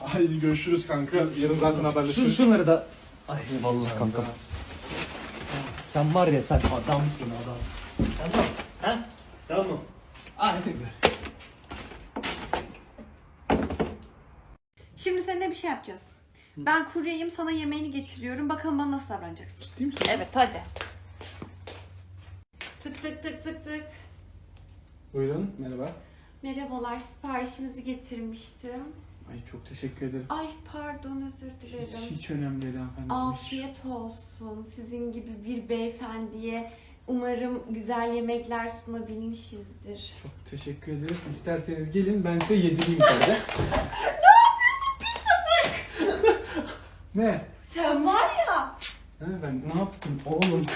Haydi görüşürüz kanka. Yarın zaten Şu, haberleşiriz. şunları da... Ay vallahi kanka. Sen var ya sen adamsın adam. Tamam. Ha? Tamam. Hadi be. Şimdi seninle bir şey yapacağız. Ben kuryeyim sana yemeğini getiriyorum. Bakalım bana nasıl davranacaksın. Ciddi misin? Evet hadi. Tık tık tık tık tık. Buyurun merhaba. Merhabalar siparişinizi getirmiştim. Ay çok teşekkür ederim. Ay pardon özür dilerim. Hiç, hiç önemli değil hanımefendi. Afiyet olsun. Sizin gibi bir beyefendiye umarım güzel yemekler sunabilmişizdir. Çok teşekkür ederim. İsterseniz gelin ben size yedireyim içeride. ne? Sen var ya. Ha, ben ne yaptım oğlum?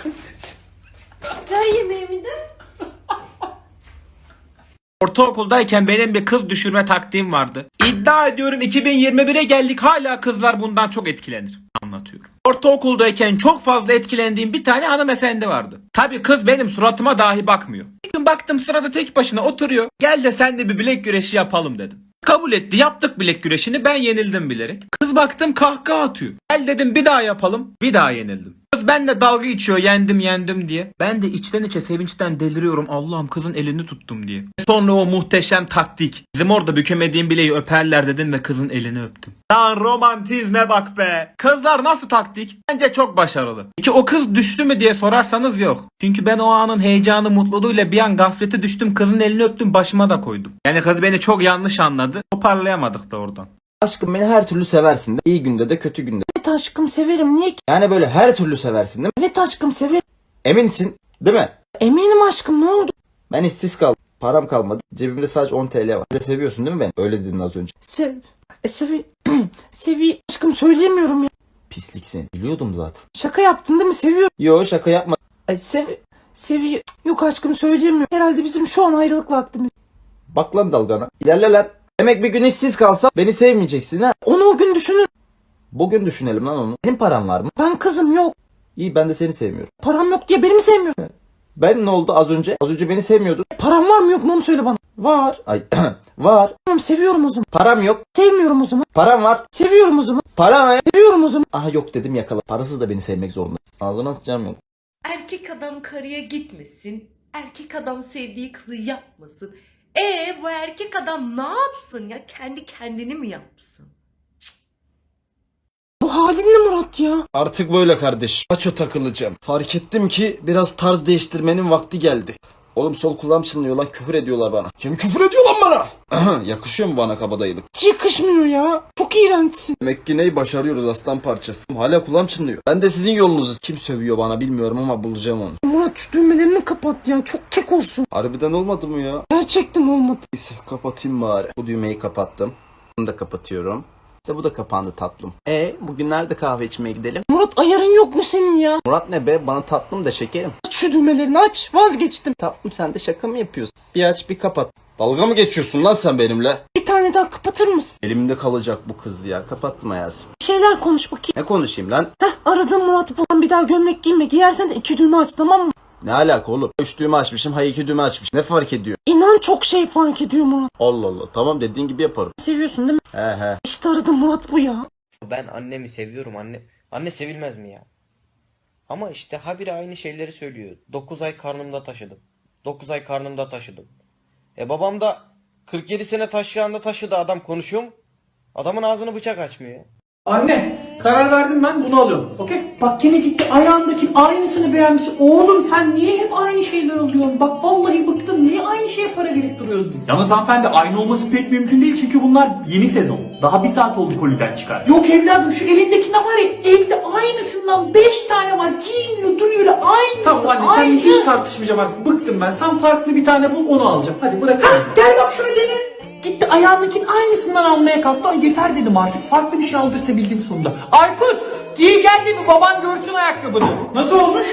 Ver yemeğimi de. Ortaokuldayken benim bir kız düşürme taktiğim vardı. İddia ediyorum 2021'e geldik hala kızlar bundan çok etkilenir. Anlatıyorum. Ortaokuldayken çok fazla etkilendiğim bir tane hanımefendi vardı. Tabi kız benim suratıma dahi bakmıyor. Bir gün baktım sırada tek başına oturuyor. Gel de sen de bir bilek güreşi yapalım dedim. Kabul etti yaptık bilek güreşini ben yenildim bilerek. Kız baktım kahkaha atıyor. Gel dedim bir daha yapalım. Bir daha yenildim. Kız benimle dalga geçiyor yendim yendim diye. Ben de içten içe sevinçten deliriyorum Allah'ım kızın elini tuttum diye. Sonra o muhteşem taktik. Bizim orada bükemediğim bileği öperler dedim ve kızın elini öptüm. Lan romantizme bak be. Kızlar nasıl taktik? Bence çok başarılı. Peki o kız düştü mü diye sorarsanız yok. Çünkü ben o anın heyecanı mutluluğuyla bir an gaflete düştüm kızın elini öptüm başıma da koydum. Yani kız beni çok yanlış anladı. Toparlayamadık da oradan. Aşkım beni her türlü seversin de. İyi günde de kötü günde. Aşkım severim niye ki? Yani böyle her türlü seversin değil mi? Evet aşkım severim. Eminsin değil mi? Eminim aşkım ne oldu? Ben işsiz kaldım. Param kalmadı. Cebimde sadece 10 TL var. Öyle seviyorsun değil mi beni? Öyle dedin az önce. Sev... E sevi... sevi... Aşkım söyleyemiyorum ya. Pislik seni. Biliyordum zaten. Şaka yaptın değil mi? Seviyorum. Yo şaka yapma. E sev... Sevi... Yok aşkım söyleyemiyorum. Herhalde bizim şu an ayrılık vaktimiz. Bak lan dalgana. İlerle lan. Demek bir gün işsiz kalsam beni sevmeyeceksin ha. Onu o gün düşünür. Bugün düşünelim lan onu. Benim param var mı? Ben kızım yok. İyi ben de seni sevmiyorum. Param yok diye beni mi sevmiyorsun? Ben ne oldu az önce? Az önce beni sevmiyordun. Param var mı yok mu onu söyle bana. Var. Ay var. Tamam seviyorum o zaman. Param yok. Sevmiyorum o zaman. Param var. Seviyorum o zaman. Param var. Seviyorum o zaman. Aha yok dedim yakala. Parasız da beni sevmek zorunda. Ağzına sıçacağım yok. Erkek adam karıya gitmesin. Erkek adam sevdiği kızı yapmasın. E bu erkek adam ne yapsın ya? Kendi kendini mi yapsın? Bu halin ne Murat ya? Artık böyle kardeş. Maço takılacağım. Fark ettim ki biraz tarz değiştirmenin vakti geldi. Oğlum sol kulağım çınlıyor lan küfür ediyorlar bana. Kim küfür ediyor lan bana? Yakışıyor mu bana kabadayılık? Hiç yakışmıyor ya. Çok iğrençsin. Demek ki neyi başarıyoruz aslan parçası. Hala kulağım çınlıyor. Ben de sizin yolunuzuz. Kim sövüyor bana bilmiyorum ama bulacağım onu. Murat şu düğmelerini kapat ya. Çok kek olsun. Harbiden olmadı mı ya? Gerçekten olmadı. Neyse kapatayım bari. Bu düğmeyi kapattım. Bunu da kapatıyorum. İşte bu da kapandı tatlım. E bugün nerede kahve içmeye gidelim? Murat ayarın yok mu senin ya? Murat ne be? Bana tatlım da şekerim. Aç şu düğmelerini aç. Vazgeçtim. Tatlım sen de şaka mı yapıyorsun? Bir aç bir kapat. Dalga mı geçiyorsun lan sen benimle? Bir tane daha kapatır mısın? Elimde kalacak bu kız ya. Kapattım hayatım. Bir şeyler konuş bakayım. Ne konuşayım lan? Heh aradım Murat buradan bir daha gömlek giyme. Giyersen de iki düğme aç tamam mı? Ne alaka oğlum? Üç düğme açmışım, hay iki düğme açmış. Ne fark ediyor? İnan çok şey fark ediyor Murat. Allah Allah. Tamam dediğin gibi yaparım. Seviyorsun değil mi? He he. İşte aradım Murat bu ya. Ben annemi seviyorum anne. Anne sevilmez mi ya? Ama işte habire aynı şeyleri söylüyor. 9 ay karnımda taşıdım. 9 ay karnımda taşıdım. E babam da 47 sene taşıyanda taşıdı adam konuşuyor mu? Adamın ağzını bıçak açmıyor. Anne karar verdim ben bunu alıyorum. Okey? Bak yine gitti ayağındaki aynısını beğenmişsin. Oğlum sen niye hep aynı şeyler alıyorsun? Bak vallahi bıktım. Niye aynı şeye para verip duruyoruz biz? Yalnız hanımefendi aynı olması pek mümkün değil çünkü bunlar yeni sezon. Daha bir saat oldu koliden çıkar. Yok evladım şu elindeki ne var ya evde aynısından 5 tane var. Giyiniyor duruyor öyle aynısı. Tamam anne sen aynı. hiç tartışmayacağım artık. Bıktım ben. Sen farklı bir tane bul onu alacağım. Hadi bırak. Gel bak şunu dene. Ayağındakinin aynısından almaya kalktı. Ay yeter dedim artık. Farklı bir şey aldırtabildim sonunda. Aykut giy gel de bir baban görsün ayakkabını. Nasıl olmuş?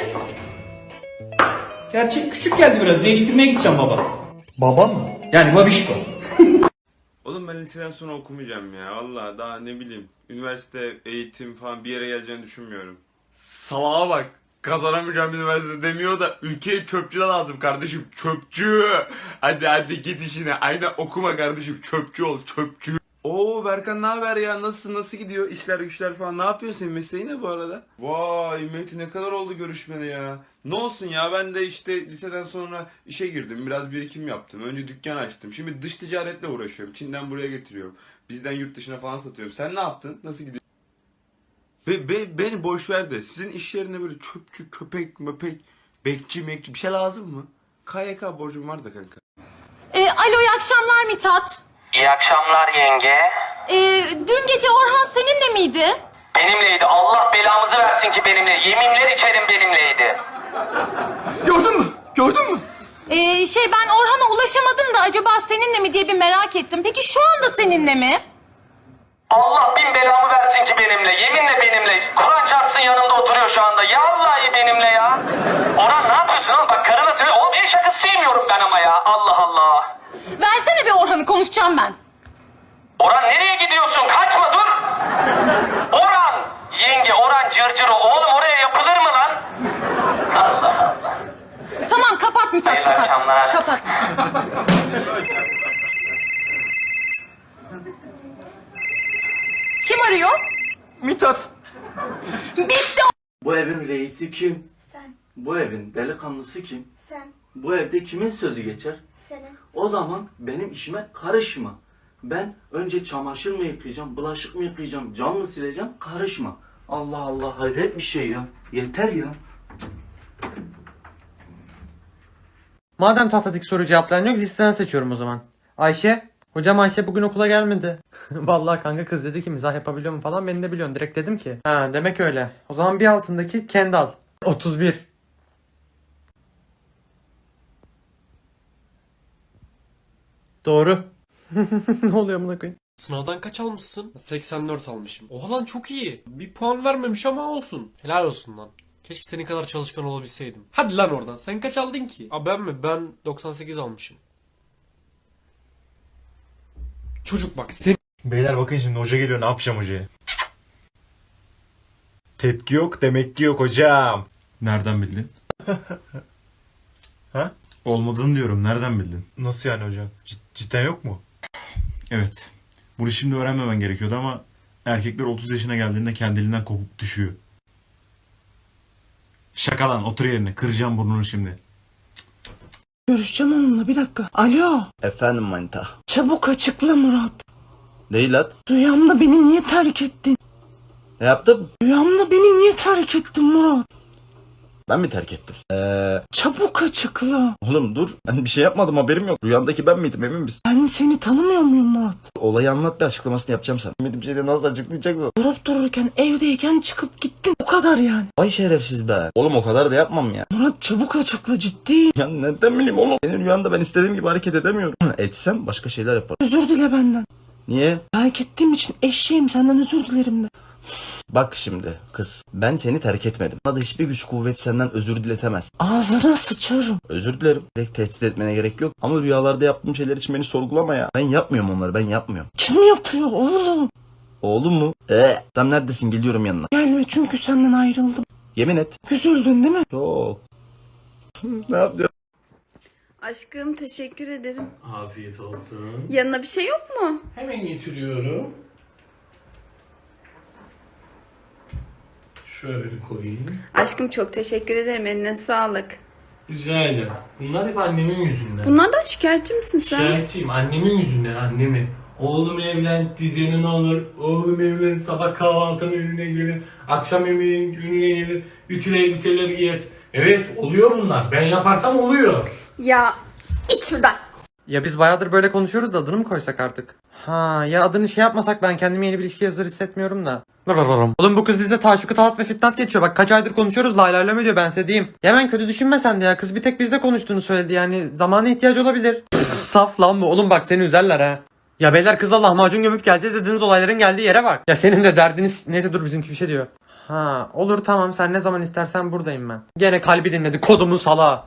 Gerçi küçük geldi biraz. Değiştirmeye gideceğim baba. Baba mı? Yani babişko. Oğlum ben liseden sonra okumayacağım ya. Valla daha ne bileyim. Üniversite, eğitim falan bir yere geleceğini düşünmüyorum. Salağa bak. Kazanamayacağım üniversite demiyor da ülkeye çöpçü lazım kardeşim. Çöpçü. Hadi hadi git işine. Aynen okuma kardeşim. Çöpçü ol çöpçü. Oo Berkan ne haber ya? Nasılsın? Nasıl gidiyor? İşler güçler falan. Ne yapıyorsun? Senin mesleğin ne bu arada? Vay Mehdi ne kadar oldu görüşmene ya. Ne olsun ya ben de işte liseden sonra işe girdim. Biraz birikim yaptım. Önce dükkan açtım. Şimdi dış ticaretle uğraşıyorum. Çin'den buraya getiriyorum. Bizden yurt dışına falan satıyorum. Sen ne yaptın? Nasıl gidiyor? Be, be- beni boş ver de sizin iş yerine böyle çöpçü, köpek, möpek, bekçi, mekçi bir şey lazım mı? KYK borcum var da kanka. E, alo iyi akşamlar Mithat. İyi akşamlar yenge. E, dün gece Orhan seninle miydi? Benimleydi. Allah belamızı versin ki benimle. Yeminler içerim benimleydi. Gördün mü? Gördün mü? E, şey ben Orhan'a ulaşamadım da acaba seninle mi diye bir merak ettim. Peki şu anda seninle mi? Allah bin belamı versin ki benimle. Yeminle benimle. Kur'an çarpsın yanımda oturuyor şu anda. Ya Vallahi benimle ya. Orhan ne yapıyorsun oğlum? Bak karına söyle. Oğlum el şakası sevmiyorum ben ama ya. Allah Allah. Versene bir Orhan'ı konuşacağım ben. Orhan nereye gidiyorsun? Kaçma dur. Orhan. Yenge Orhan cırcır o. Oğlum oraya yapılır mı lan? Allah Allah. Tamam kapat Mithat İyi kapat. akşamlar. Kapat. arıyor? Mithat. Bitti Bu evin reisi kim? Sen, Bu evin delikanlısı kim? sen, Bu evde kimin sözü geçer? senin. O zaman benim işime karışma. Ben önce çamaşır mı yıkayacağım, bulaşık mı yıkayacağım, cam mı sileceğim? Karışma. Allah Allah hayret bir şey ya. Yeter ya. Madem tahtatik soru cevaplayan yok listeden seçiyorum o zaman. Ayşe. Hocam Ayşe bugün okula gelmedi. Vallahi kanka kız dedi ki mizah yapabiliyor mu falan beni de biliyorsun. Direkt dedim ki. Ha demek öyle. O zaman bir altındaki Kendall. 31. Doğru. ne oluyor buna koyayım? Sınavdan kaç almışsın? 84 almışım. Oha lan çok iyi. Bir puan vermemiş ama olsun. Helal olsun lan. Keşke senin kadar çalışkan olabilseydim. Hadi lan oradan. Sen kaç aldın ki? Aa ben mi? Ben 98 almışım. Çocuk bak sen... Beyler bakın şimdi hoca geliyor ne yapacağım hocaya? Tepki yok demek ki yok hocam. Nereden bildin? ha? Olmadığını diyorum nereden bildin? Nasıl yani hocam? Cid- cidden yok mu? Evet. Bunu şimdi öğrenmemen gerekiyordu ama erkekler 30 yaşına geldiğinde kendiliğinden kopup düşüyor. Şaka lan otur yerine kıracağım burnunu şimdi. Görüşeceğim onunla bir dakika. Alo. Efendim manita. Çabuk açıkla Murat. Değil lan. Rüyamda beni niye terk ettin? Ne yaptım? Rüyamda beni niye terk ettin Murat? Ben mi terk ettim? Eee Çabuk açıkla. oğlum dur. Ben bir şey yapmadım haberim yok. Rüyamdaki ben miydim emin misin? Ben seni tanımıyor muyum Murat? Olayı anlat bir açıklamasını yapacağım sana. Bilmediğim şeyleri nasıl açıklayacaksın? Durup dururken evdeyken çıkıp gittin. O kadar yani. Vay şerefsiz be. Oğlum o kadar da yapmam ya. Murat çabuk açıkla ciddi. Ya nereden bileyim oğlum? Senin rüyanda ben istediğim gibi hareket edemiyorum. Etsem başka şeyler yaparım. Özür dile benden. Niye? Terk ettiğim için eşeğim senden özür dilerim de. Bak şimdi kız. Ben seni terk etmedim. Bana da hiçbir güç kuvvet senden özür diletemez. Ağzına sıçarım. Özür dilerim. Direkt tehdit etmene gerek yok. Ama rüyalarda yaptığım şeyler için beni sorgulama ya. Ben yapmıyorum onları ben yapmıyorum. Kim yapıyor oğlum? Oğlum mu? Ee, tam neredesin geliyorum yanına. Gelme çünkü senden ayrıldım. Yemin et. Üzüldün değil mi? Çok. ne yapacağım? Aşkım teşekkür ederim. Afiyet olsun. Yanına bir şey yok mu? Hemen getiriyorum. Şöyle bir koyayım. Aşkım çok teşekkür ederim. Eline sağlık. Rica ederim. Bunlar hep annemin yüzünden. Bunlardan şikayetçi misin sen? Şikayetçiyim annemin yüzünden annemin. Oğlum evlen düzenin olur. Oğlum evlen sabah kahvaltının önüne gelir. Akşam yemeğin önüne gelir. Ütülü elbiseleri giyersin. Evet oluyor bunlar. Ben yaparsam oluyor. Ya git şuradan. Ya biz bayağıdır böyle konuşuyoruz da adını mı koysak artık? Ha ya adını şey yapmasak ben kendimi yeni bir ilişkiye hazır hissetmiyorum da. Oğlum bu kız bizde taşuku talat ve fitnat geçiyor. Bak kaç aydır konuşuyoruz lay lay lay diyor ben size diyeyim. Ya hemen kötü düşünme sen de ya. Kız bir tek bizde konuştuğunu söyledi yani. Zamana ihtiyacı olabilir. Saf lan bu. Oğlum bak seni üzerler ha. Ya beyler kızla lahmacun gömüp geleceğiz dediğiniz olayların geldiği yere bak. Ya senin de derdiniz... Neyse dur bizimki bir şey diyor. Ha olur tamam sen ne zaman istersen buradayım ben. Gene kalbi dinledi kodumun salağı.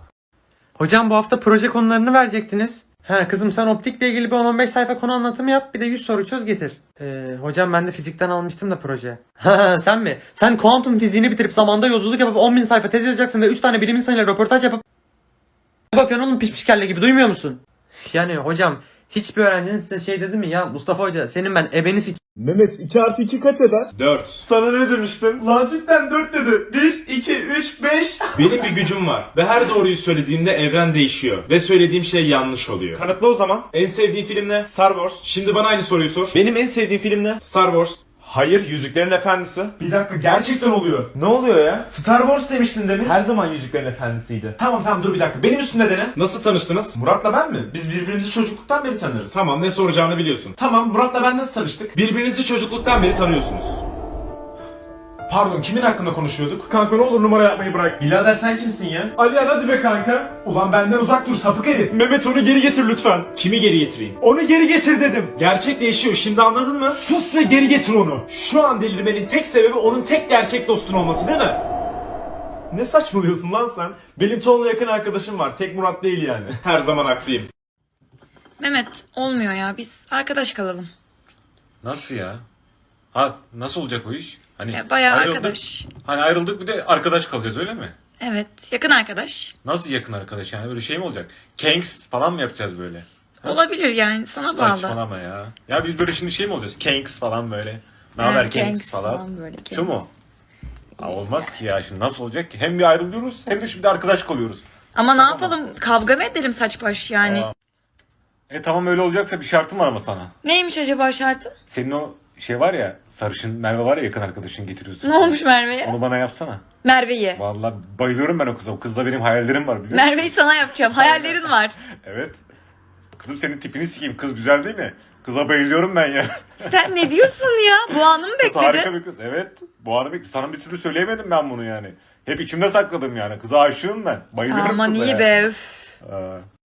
Hocam bu hafta proje konularını verecektiniz. He kızım sen optikle ilgili bir 10-15 sayfa konu anlatımı yap bir de 100 soru çöz getir. Ee, hocam ben de fizikten almıştım da proje. Ha sen mi? Sen kuantum fiziğini bitirip zamanda yolculuk yapıp 10.000 sayfa tez yazacaksın ve 3 tane bilim insanıyla röportaj yapıp bakıyorsun oğlum piş piş kelle gibi duymuyor musun? Yani hocam Hiçbir öğrencinin size şey dedi mi ya Mustafa Hoca senin ben ebeni sik Mehmet 2 artı 2 kaç eder? 4. Sana ne demiştim? Lan cidden 4 dedi. 1, 2, 3, 5. Benim bir gücüm var ve her doğruyu söylediğimde evren değişiyor ve söylediğim şey yanlış oluyor. Kanıtla o zaman. En sevdiğin film ne? Star Wars. Şimdi bana aynı soruyu sor. Benim en sevdiğim film ne? Star Wars. Hayır, Yüzüklerin Efendisi. Bir dakika, gerçekten oluyor. Ne oluyor ya? Star Wars demiştin demin. Her zaman Yüzüklerin Efendisi'ydi. Tamam tamam dur bir dakika. Benim üstümde dene. Nasıl tanıştınız? Murat'la ben mi? Biz birbirimizi çocukluktan beri tanırız. Tamam ne soracağını biliyorsun. Tamam Murat'la ben nasıl tanıştık? Birbirinizi çocukluktan beri tanıyorsunuz. Pardon kimin hakkında konuşuyorduk? Kanka ne olur numara yapmayı bırak. Birader sen kimsin ya? Alihan hadi be kanka. Ulan benden uzak dur sapık herif. Mehmet onu geri getir lütfen. Kimi geri getireyim? Onu geri getir dedim. Gerçek değişiyor şimdi anladın mı? Sus ve geri getir onu. Şu an delirmenin tek sebebi onun tek gerçek dostun olması değil mi? Ne saçmalıyorsun lan sen? Benim Tonla yakın arkadaşım var. Tek Murat değil yani. Her zaman haklıyım. Mehmet olmuyor ya biz arkadaş kalalım. Nasıl ya? Ha nasıl olacak o iş? Hani Ya, bayağı ayrıldık- arkadaş. Hani ayrıldık bir de arkadaş kalacağız öyle mi? Evet yakın arkadaş. Nasıl yakın arkadaş yani böyle şey mi olacak? Kanks falan mı yapacağız böyle? Ha? Olabilir yani sana bağlı. Saçmalama ya. Ya biz böyle şimdi şey mi olacağız? Kanks falan böyle. Ne haber Kanks falan. böyle, Şu mu? Ha, olmaz ki ya şimdi nasıl olacak ki? Hem bir ayrılıyoruz hem de şimdi arkadaş kalıyoruz. Ama ne yapalım kavga mı edelim saç baş yani. Aa. E tamam öyle olacaksa bir şartım var ama sana. Neymiş acaba şartı? Senin o şey var ya sarışın Merve var ya yakın arkadaşın getiriyorsun. Ne olmuş Merve'ye? Onu bana yapsana. Merve'yi. Vallahi bayılıyorum ben o kıza. O kızla benim hayallerim var biliyor musun? Merve'yi sana yapacağım. Hayallerin var. Evet. Kızım senin tipini sikeyim. Kız güzel değil mi? Kıza bayılıyorum ben ya. Sen ne diyorsun ya? Bu anı mı Kız harika bekledin? bir kız. Evet. Bu arada bir- sana bir türlü söyleyemedim ben bunu yani. Hep içimde sakladım yani. Kıza aşığım ben. Bayılıyorum Aman kıza iyi yani. be. üf. Aa,